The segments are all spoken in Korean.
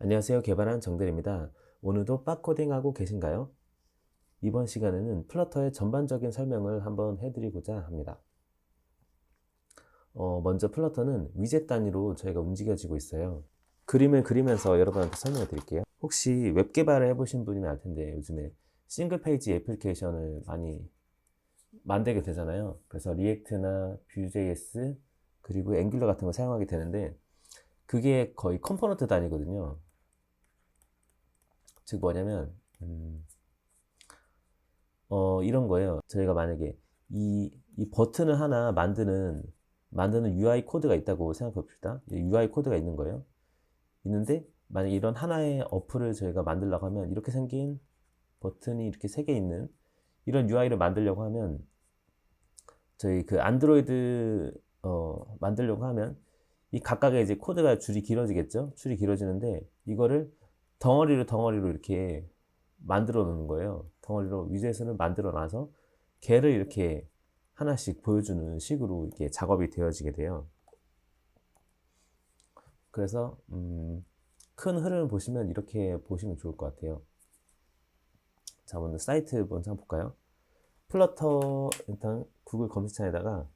안녕하세요. 개발한 정대리입니다. 오늘도 빡코딩하고 계신가요? 이번 시간에는 플러터의 전반적인 설명을 한번 해드리고자 합니다. 어, 먼저 플러터는 위젯 단위로 저희가 움직여지고 있어요. 그림을 그리면서 여러분한테 설명해 드릴게요. 혹시 웹 개발을 해보신 분이면 알 텐데 요즘에 싱글 페이지 애플리케이션을 많이 만들게 되잖아요. 그래서 리액트나 뷰.js 그리고 앵귤러 같은 거 사용하게 되는데 그게 거의 컴포넌트 단위거든요. 즉 뭐냐면 음, 어, 이런 거예요. 저희가 만약에 이, 이 버튼을 하나 만드는 만드는 UI 코드가 있다고 생각해 봅시다. UI 코드가 있는 거예요. 있는데 만약 이런 하나의 어플을 저희가 만들려고 하면 이렇게 생긴 버튼이 이렇게 세 개 있는 이런 UI를 만들려고 하면 저희 그 안드로이드 어, 만들려고 하면 이 각각의 이제 코드가 줄이 길어지겠죠? 줄이 길어지는데 이거를 덩어리로 덩어리로 이렇게 만들어 놓는 거예요. 덩어리로 위젯을 만들어 놔서 걔를 이렇게 하나씩 보여주는 식으로 이렇게 작업이 되어지게 돼요. 그래서 음, 큰 흐름을 보시면 이렇게 보시면 좋을 것 같아요. 자, 먼저 사이트 먼저 한번 볼까요? 플러터 일단 구글 검색창에다가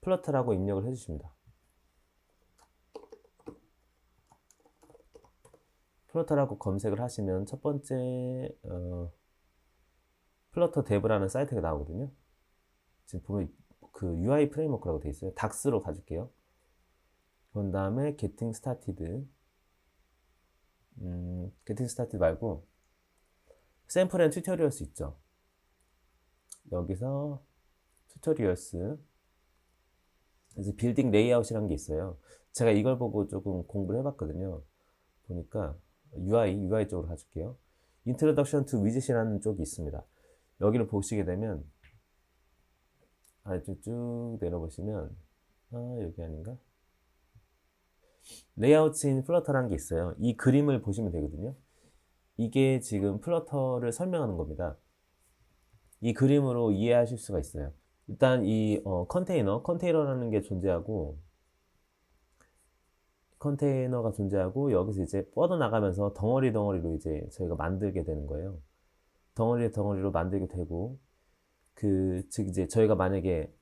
플러터라고 입력을 해주십니다. 플러터라고 검색을 하시면 첫 번째 어, 플러터 데브라는 사이트가 나오거든요. 지금 보면 그 UI 프레임워크라고 되어 있어요. 닥스로 가줄게요. 그런 다음에 Getting Started 음, Getting Started 말고 샘플 앤 튜토리얼스 있죠. 여기서 튜토리얼스 그래서 빌딩 레이아웃이라는 게 있어요. 제가 이걸 보고 조금 공부를 해봤거든요. 보니까 UI, UI 쪽으로 가줄게요. Introduction to Widget이라는 쪽이 있습니다. 여기를 보시게 되면 아래쪽 쭉 내려보시면 아 여기 아닌가? 레이아웃 인 플러터라는 게 있어요. 이 그림을 보시면 되거든요. 이게 지금 플러터를 설명하는 겁니다. 이 그림으로 이해하실 수가 있어요. 일단 이 어, 컨테이너, 컨테이너라는 게 존재하고 컨테이너가 존재하고 여기서 이제 뻗어나가면서 덩어리 덩어리로 이제 저희가 만들게 되는 거예요. 덩어리 덩어리로 만들게 되고 그 즉 이제 저희가 만약에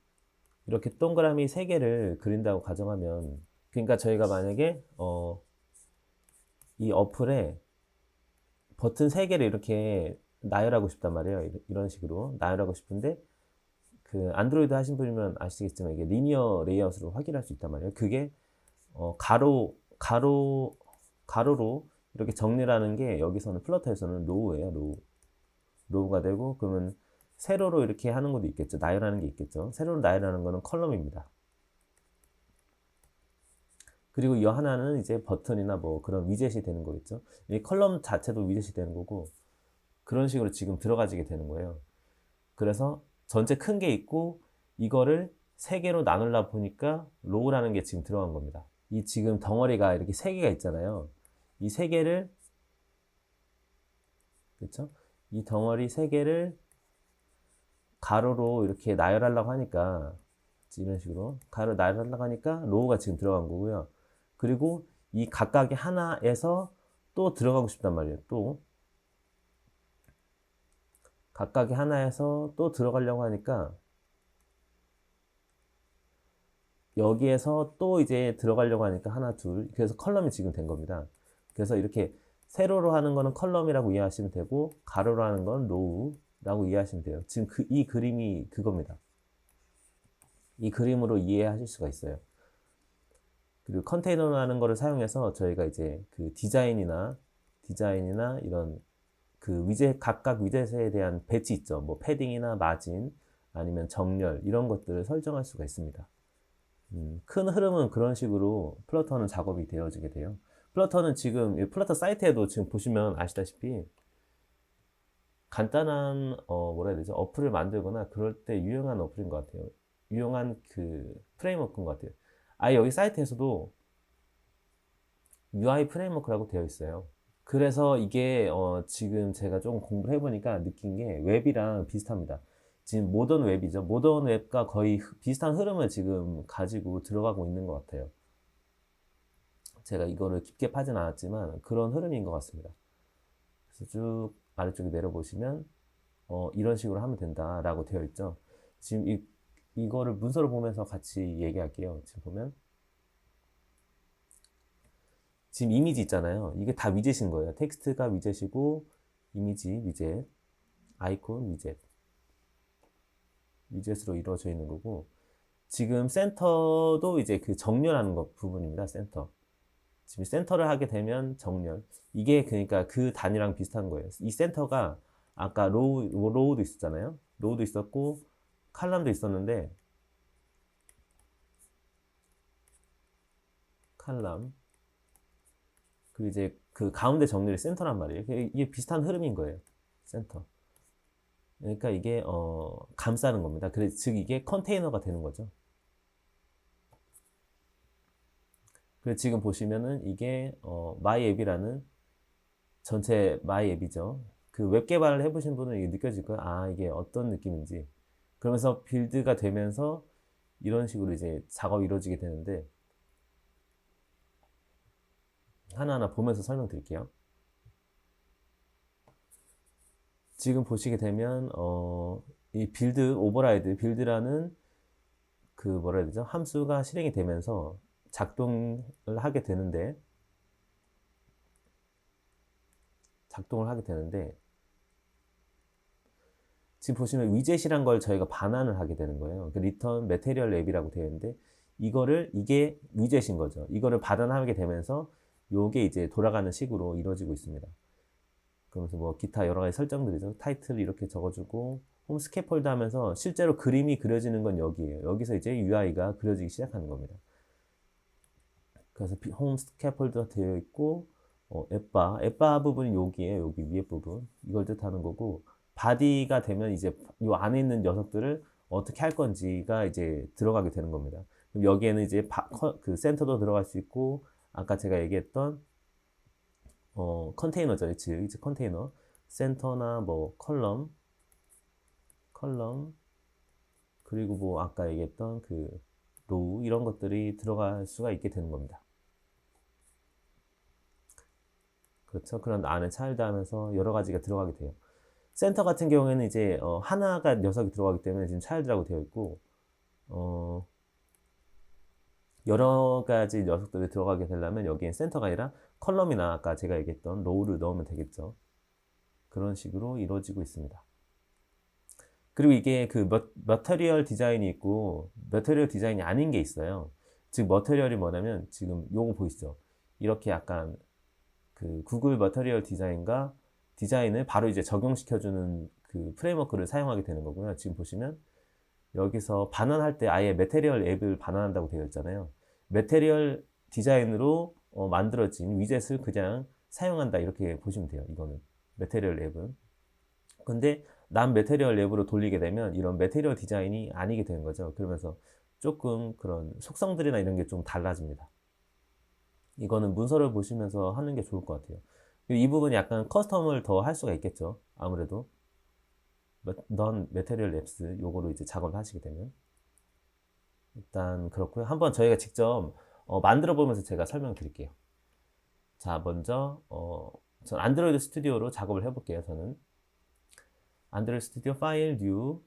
이렇게 동그라미 세 개를 그린다고 가정하면 그러니까 저희가 만약에 어, 이 어플에 버튼 세 개를 이렇게 나열하고 싶단 말이에요. 이런 식으로 나열하고 싶은데 그 안드로이드 하신 분이면 아시겠지만 이게 리니어 레이아웃으로 확인할 수 있단 말이에요. 그게 어, 가로 가로 가로로 이렇게 정리라는 게 여기서는 플러터에서는 로우예요. 로우 로우가 되고 그러면 세로로 이렇게 하는 것도 있겠죠. 나열하는 게 있겠죠. 세로로 나열하는 거는 컬럼입니다. 그리고 이 하나는 이제 버튼이나 뭐 그런 위젯이 되는 거겠죠. 이 컬럼 자체도 위젯이 되는 거고 그런 식으로 지금 들어가지게 되는 거예요. 그래서 전체 큰 게 있고 이거를 세 개로 나눌라 보니까 로우라는 게 지금 들어간 겁니다. 이 지금 덩어리가 이렇게 세 개가 있잖아요. 이 세 개를 그렇죠? 이 덩어리 세 개를 가로로 이렇게 나열하려고 하니까 이런 식으로 가로 나열하려고 하니까 로우가 지금 들어간 거고요. 그리고 이 각각의 하나에서 또 들어가고 싶단 말이에요. 또 각각의 하나에서 또 들어가려고 하니까 여기에서 또 이제 들어가려고 하니까 하나 둘 그래서 컬럼이 지금 된 겁니다. 그래서 이렇게 세로로 하는 거는 컬럼이라고 이해하시면 되고 가로로 하는 건 로우라고 이해하시면 돼요. 지금 그, 이 그림이 그겁니다. 이 그림으로 이해하실 수가 있어요. 그리고 컨테이너라는 거를 사용해서 저희가 이제 그 디자인이나 디자인이나 이런 그 위젯 각각 위젯에 대한 배치 있죠. 뭐 패딩이나 마진 아니면 정렬 이런 것들을 설정할 수가 있습니다. 음, 큰 흐름은 그런 식으로 플러터는 작업이 되어지게 돼요. 플러터는 지금 플러터 사이트에도 지금 보시면 아시다시피 간단한 어 뭐라 해야 되죠? 어플을 만들거나 그럴 때 유용한 어플인 것 같아요. 유용한 그 프레임워크인 것 같아요. 아예 여기 사이트에서도 UI 프레임워크라고 되어 있어요. 그래서 이게 어 지금 제가 좀 공부를 해보니까 느낀 게 웹이랑 비슷합니다. 지금 모던 웹이죠. 모던 웹과 거의 비슷한 흐름을 지금 가지고 들어가고 있는 것 같아요. 제가 이거를 깊게 파진 않았지만 그런 흐름인 것 같습니다. 그래서 쭉 아래쪽에 내려보시면 어, 이런 식으로 하면 된다라고 되어 있죠. 지금 이, 이거를 문서를 보면서 같이 얘기할게요. 지금 보면 지금 이미지 있잖아요. 이게 다 위젯인 거예요. 텍스트가 위젯이고 이미지 위젯, 아이콘 위젯. 위젯으로 이루어져 있는 거고 지금 센터도 이제 그 정렬하는 것 부분입니다. 센터. 지금 센터를 하게 되면 정렬. 이게 그러니까 그 단위랑 비슷한 거예요. 이 센터가 아까 로우, 로우도 있었잖아요. 로우도 있었고 칼럼도 있었는데 칼럼 그리고 이제 그 가운데 정렬이 센터란 말이에요. 이게- 비슷한 흐름인 거예요. 센터. 그러니까 이게 어, 감싸는 겁니다. 그래서 즉 이게 컨테이너가 되는 거죠. 그래서 지금 보시면은 이게 어, 마이 앱이라는 전체 마이 앱이죠. 그 웹 개발을 해보신 분은 이게 느껴질 거예요. 아 이게 어떤 느낌인지. 그러면서 빌드가 되면서 이런 식으로 이제 작업이 이루어지게 되는데 하나하나 보면서 설명드릴게요. 지금 보시게 되면 어, 이 빌드 오버라이드 빌드라는 그 뭐라 해야 되죠? 함수가 실행이 되면서 작동을 하게 되는데 작동을 하게 되는데 지금 보시면 위젯이란 걸 저희가 반환을 하게 되는 거예요. 그 리턴 메테리얼 앱이라고 되어 있는데 이거를 이게 위젯인 거죠. 이거를 반환하게 되면서 요게 이제 돌아가는 식으로 이루어지고 있습니다. 그러면서 뭐 기타 여러 가지 설정들이죠. 타이틀 이렇게 적어주고 홈 스캐폴드 하면서 실제로 그림이 그려지는 건 여기에요. 여기서 이제 UI가 그려지기 시작하는 겁니다. 그래서 비- 홈 스캐폴드가 되어 있고 어, 앱바, 앱바 부분이 여기에요. 여기 위에 부분. 이걸 뜻하는 거고 바디가 되면 이제 요 안에 있는 녀석들을 어떻게 할 건지가 이제 들어가게 되는 겁니다. 그럼 여기에는 이제 바- 커- 그 센터도 들어갈 수 있고 아까 제가 얘기했던 어, 컨테이너죠. 즉 이제 컨테이너 센터나 뭐 컬럼 컬럼 그리고 뭐 아까 얘기했던 그 로우 이런 것들이 들어갈 수가 있게 되는 겁니다. 그렇죠. 그런 안에 차일드 하면서 여러 가지가 들어가게 돼요. 센터 같은 경우에는 이제 어, 하나가 녀석이 들어가기 때문에 지금 차일드라고 되어 있고 어, 여러 가지 녀석들이 들어가게 되려면 여기엔 센터가 아니라 컬럼이나 아까 제가 얘기했던 로우를 넣으면 되겠죠. 그런 식으로 이루어지고 있습니다. 그리고 이게 그 머, 머터리얼 디자인이 있고 머터리얼 디자인이 아닌 게 있어요. 즉 머터리얼이 뭐냐면 지금 요거 보이시죠? 이렇게 약간 그 구글 머터리얼 디자인과 디자인을 바로 이제 적용시켜주는 그 프레임워크를 사용하게 되는 거고요. 지금 보시면 여기서 반환할 때 아예 메테리얼 앱을 반환한다고 되어 있잖아요. 메테리얼 디자인으로 어, 만들어진 위젯을 그냥 사용한다 이렇게 보시면 돼요. 이거는 메테리얼 앱은. 근데 남 메테리얼 앱으로 돌리게 되면 이런 메테리얼 디자인이 아니게 되는 거죠. 그러면서 조금 그런 속성들이나 이런 게 좀 달라집니다. 이거는 문서를 보시면서 하는 게 좋을 것 같아요. 이 부분 약간 커스텀을 더 할 수가 있겠죠. 아무래도. 넌 메테리얼 앱스 요거로 이제 작업을 하시게 되면 일단 그렇고요. 한번 저희가 직접 어, 만들어 보면서 제가 설명 드릴게요. 자, 먼저 어, 전 안드로이드 스튜디오로 작업을 해볼게요. 저는 안드로이드 스튜디오 파일 뉴,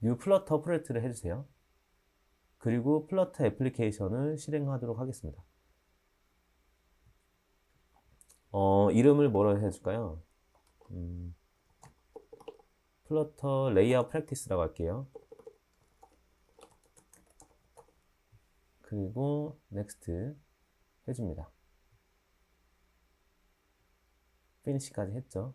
뉴 플러터 프로젝트를 해주세요. 그리고 플러터 애플리케이션을 실행하도록 하겠습니다. 어, 이름을 뭐로 해줄까요? 음, 플러터 레이아웃 프랙티스라고 할게요. 그리고 넥스트 해줍니다. 피니시까지 했죠.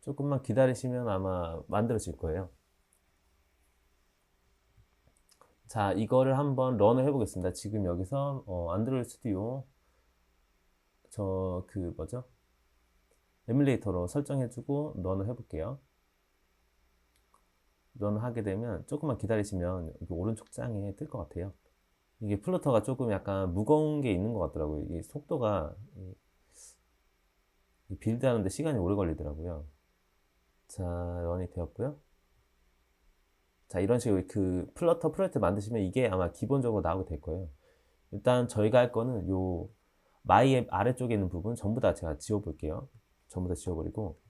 조금만 기다리시면 아마 만들어질 거예요. 자, 이거를 한번 런을 해보겠습니다. 지금 여기서 어, 안드로이드 스튜디오 저 그 뭐죠? 에뮬레이터로 설정해주고 런을 해볼게요. 런 하게 되면 조금만 기다리시면 오른쪽 장에 뜰것 같아요. 이게 플루터가 조금 약간 무거운 게 있는 것 같더라고요. 이 속도가 빌드하는데 시간이 오래 걸리더라고요. 자, 런이 되었고요. 자, 이런 식으로 그 플러터 프로젝트 만드시면 이게 아마 기본적으로 나오게 될 거예요. 일단 저희가 할 거는 요 마이 앱 아래쪽에 있는 부분 전부 다 제가 지워볼게요. 전부 다 지워버리고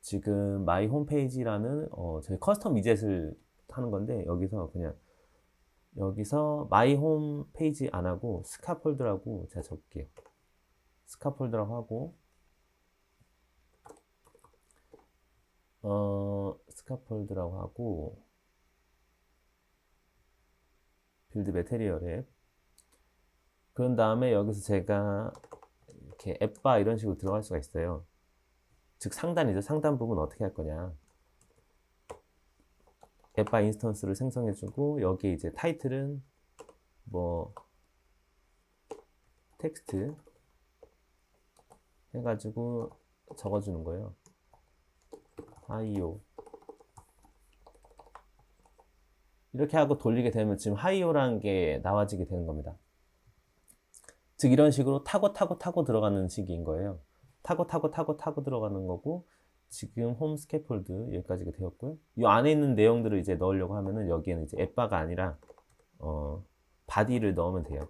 지금 마이 홈페이지라는 어, 저희 커스텀 위젯을 하는 건데 여기서 그냥 여기서 마이 홈페이지 안 하고 스카폴드라고 제가 적을게요. 스카폴드라고 하고 어 스카폴드라고 하고 빌드 메테리얼 앱 그런 다음에 여기서 제가 이렇게 앱바 이런 식으로 들어갈 수가 있어요. 즉 상단이죠. 상단 부분 어떻게 할 거냐. 앱바 인스턴스를 생성해주고 여기에 이제 타이틀은 뭐 텍스트 해가지고 적어주는 거예요. 하이오 이렇게 하고 돌리게 되면 지금 하이오라는 게 나와지게 되는 겁니다. 즉 이런 식으로 타고 타고 타고 들어가는 식인 거예요. 타고 타고 타고 타고 들어가는 거고 지금 홈 스캐폴드 여기까지가 되었고요. 이 안에 있는 내용들을 이제 넣으려고 하면은 여기에는 이제 앱바가 아니라 어 바디를 넣으면 돼요.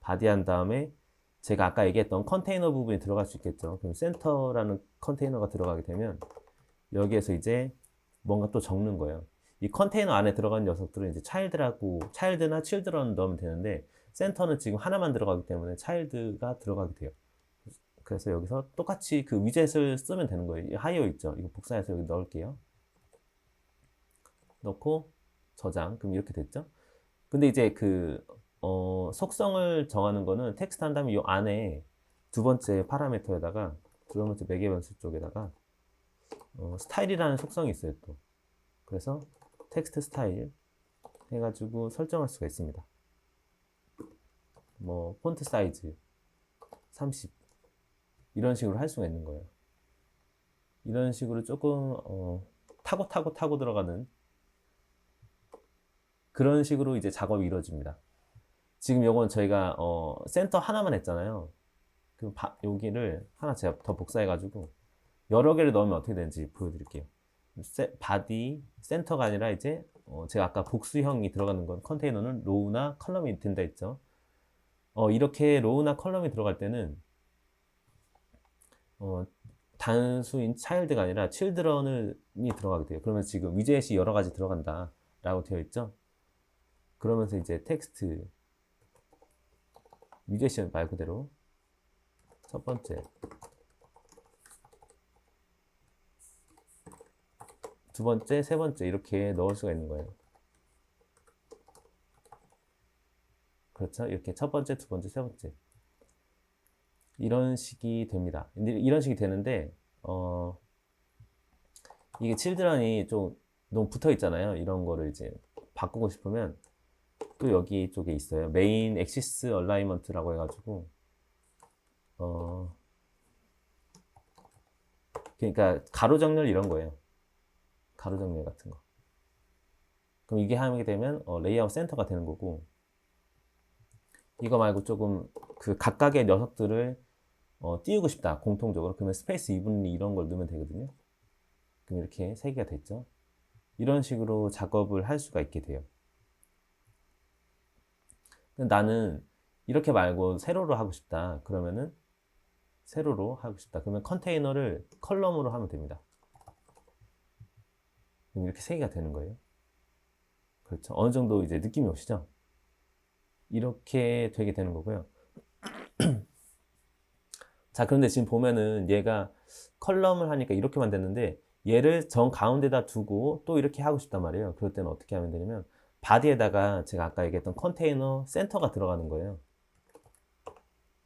바디 한 다음에 제가 아까 얘기했던 컨테이너 부분이 들어갈 수 있겠죠. 그럼 센터라는 컨테이너가 들어가게 되면 여기에서 이제 뭔가 또 적는 거예요. 이 컨테이너 안에 들어간 녀석들은 이제 차일드라고 차일드나 칠드런 넣으면 되는데 센터는 지금 하나만 들어가기 때문에 차일드가 들어가게 돼요. 그래서 여기서 똑같이 그 위젯을 쓰면 되는 거예요. 이 하이어 있죠. 이거 복사해서 여기 넣을게요. 넣고 저장. 그럼 이렇게 됐죠. 근데 이제 그 어, 속성을 정하는 거는 텍스트 한 다음에 이 안에 두 번째 파라미터에다가 두 번째 매개 변수 쪽에다가 어, 스타일이라는 속성이 있어요 또. 그래서 텍스트 스타일 해가지고 설정할 수가 있습니다. 뭐 폰트 사이즈 30 이런 식으로 할 수가 있는 거예요. 이런 식으로 조금 어, 타고 타고 타고 들어가는 그런 식으로 이제 작업이 이루어집니다. 지금 요건 저희가 어, 센터 하나만 했잖아요. 그 바, 여기를 하나 제가 더 복사해가지고 여러 개를 넣으면 어떻게 되는지 보여드릴게요. 세, 바디 센터가 아니라 이제 어, 제가 아까 복수형이 들어가는 건 컨테이너는 로우나 컬럼이 된다 했죠. 어, 이렇게 로우나 컬럼이 들어갈 때는 어, 단수인 차일드가 아니라 칠드런이 들어가게 돼요. 그러면 지금 위젯이 여러 가지 들어간다 라고 되어 있죠. 그러면서 이제 텍스트 위젯이 말 그대로 첫 번째 두 번째, 세 번째 이렇게 넣을 수가 있는 거예요. 그렇죠? 이렇게 첫 번째, 두 번째, 세 번째 이런 식이 됩니다. 이런 식이 되는데 어 이게 칠드런이 좀 너무 붙어 있잖아요. 이런 거를 이제 바꾸고 싶으면 또 여기 쪽에 있어요. 메인 엑시스 얼라이먼트라고 해가지고 어 그러니까 가로 정렬 이런 거예요. 가로 정렬 같은 거. 그럼 이게 하게 되면 어, 레이아웃 센터가 되는 거고 이거 말고 조금 그 각각의 녀석들을 어, 띄우고 싶다 공통적으로 그러면 스페이스 2분리 이런 걸 넣으면 되거든요. 그럼 이렇게 세 개가 됐죠. 이런 식으로 작업을 할 수가 있게 돼요. 나는 이렇게 말고 세로로 하고 싶다. 그러면은 세로로 하고 싶다. 그러면 컨테이너를 컬럼으로 하면 됩니다. 그럼 이렇게 세 개가 되는 거예요. 그렇죠. 어느 정도 이제 느낌이 오시죠? 이렇게 되게 되는 거고요. 자, 그런데 지금 보면은 얘가 컬럼을 하니까 이렇게만 됐는데 얘를 정 가운데다 두고 또 이렇게 하고 싶단 말이에요. 그럴 때는 어떻게 하면 되냐면 바디에다가 제가 아까 얘기했던 컨테이너 센터가 들어가는 거예요.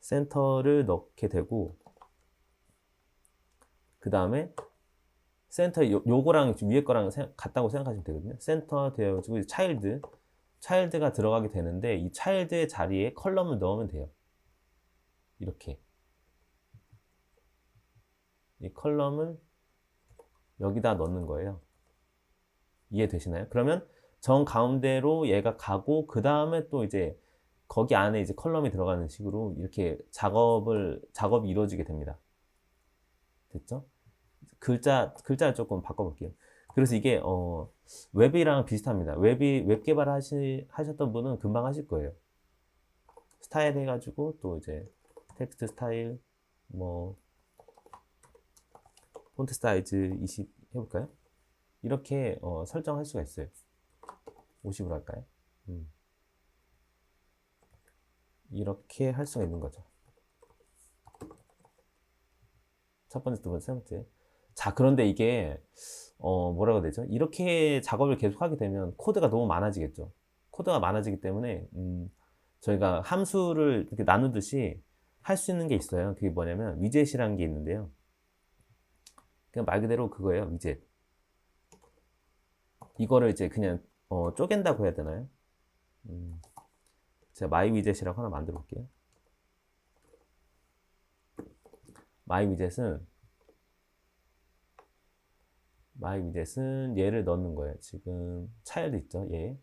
센터를 넣게 되고 그 다음에 센터 요, 요거랑 위에 거랑 세, 같다고 생각하시면 되거든요. 센터 되어가지고 차일드 차일드가 들어가게 되는데 이 차일드의 자리에 컬럼을 넣으면 돼요. 이렇게 이 컬럼을 여기다 넣는 거예요. 이해되시나요? 그러면 정 가운데로 얘가 가고 그 다음에 또 이제 거기 안에 이제 컬럼이 들어가는 식으로 이렇게 작업을 작업이 이루어지게 됩니다. 됐죠? 글자 글자를 조금 바꿔볼게요. 그래서 이게 어, 웹이랑 비슷합니다. 웹이 웹 개발 하시, 하셨던 분은 금방 하실 거예요. 스타일 해가지고 또 이제 텍스트 스타일 뭐 폰트 사이즈 20 해볼까요? 이렇게 어, 설정할 수가 있어요. 50으로 할까요? 음. 이렇게 할 수가 있는 거죠. 첫 번째, 두 번째, 세 번째. 자, 그런데 이게, 어, 뭐라고 되죠? 이렇게 작업을 계속 하게 되면 코드가 너무 많아지겠죠. 코드가 많아지기 때문에, 음, 저희가 함수를 이렇게 나누듯이 할 수 있는 게 있어요. 그게 뭐냐면, 위젯이라는 게 있는데요. 그냥 말 그대로 그거예요, 위젯. 이거를 이제 그냥, 어, 쪼갠다고 해야 되나요? 음, 제가 마이 위젯이라고 하나 만들어 볼게요. 마이 위젯은 마이 위젯은 얘를 넣는 거예요. 지금 차일드 있죠? 얘.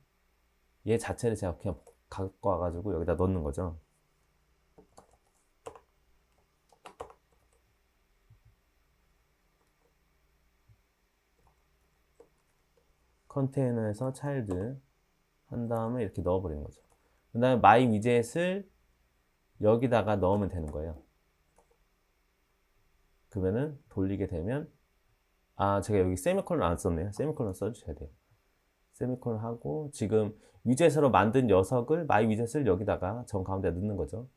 얘 자체를 제가 그냥 갖고 와가지고 여기다 넣는 거죠. 컨테이너에서 차일드 한 다음에 이렇게 넣어버리는 거죠. 그 다음에 마이 위젯을 여기다가 넣으면 되는 거예요. 그러면은 돌리게 되면 아 제가 여기 세미콜론 안 썼네요. 세미콜론 써주셔야 돼요. 세미콜론 하고 지금 위젯으로 만든 녀석을 마이 위젯을 여기다가 정 가운데 넣는 거죠.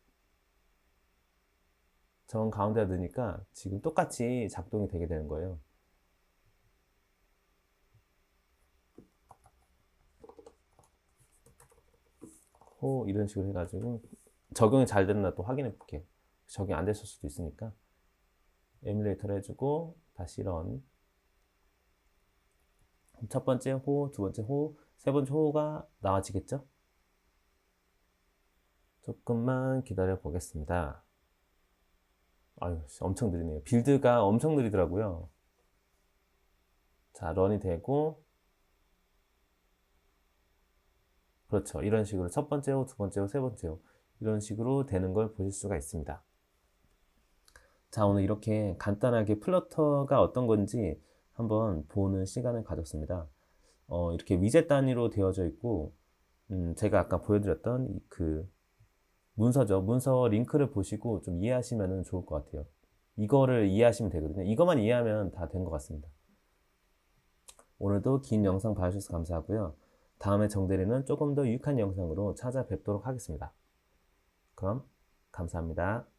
정 가운데 넣으니까 지금 똑같이 작동이 되게 되는 거예요. 호 이런 식으로 해가지고 적용이 잘 됐나 또 확인해 볼게요. 적용 안 됐을 수도 있으니까 에뮬레이터를 해주고 다시 런. 첫 번째 호, 두 번째 호, 세 번째 호가 나와지겠죠? 조금만 기다려 보겠습니다. 아유, 엄청 느리네요. 빌드가 엄청 느리더라고요. 자, 런이 되고, 그렇죠. 이런 식으로 첫 번째 호, 두 번째 호, 세 번째 호. 이런 식으로 되는 걸 보실 수가 있습니다. 자, 오늘 이렇게 간단하게 플러터가 어떤 건지 한번 보는 시간을 가졌습니다. 어, 이렇게 위젯 단위로 되어져 있고, 음, 제가 아까 보여드렸던 이그 문서죠. 문서 링크를 보시고 좀 이해하시면 좋을 것 같아요. 이거를 이해하시면 되거든요. 이것만 이해하면 다 된 것 같습니다. 오늘도 긴 영상 봐주셔서 감사하고요. 다음에 정대리는 조금 더 유익한 영상으로 찾아뵙도록 하겠습니다. 그럼 감사합니다.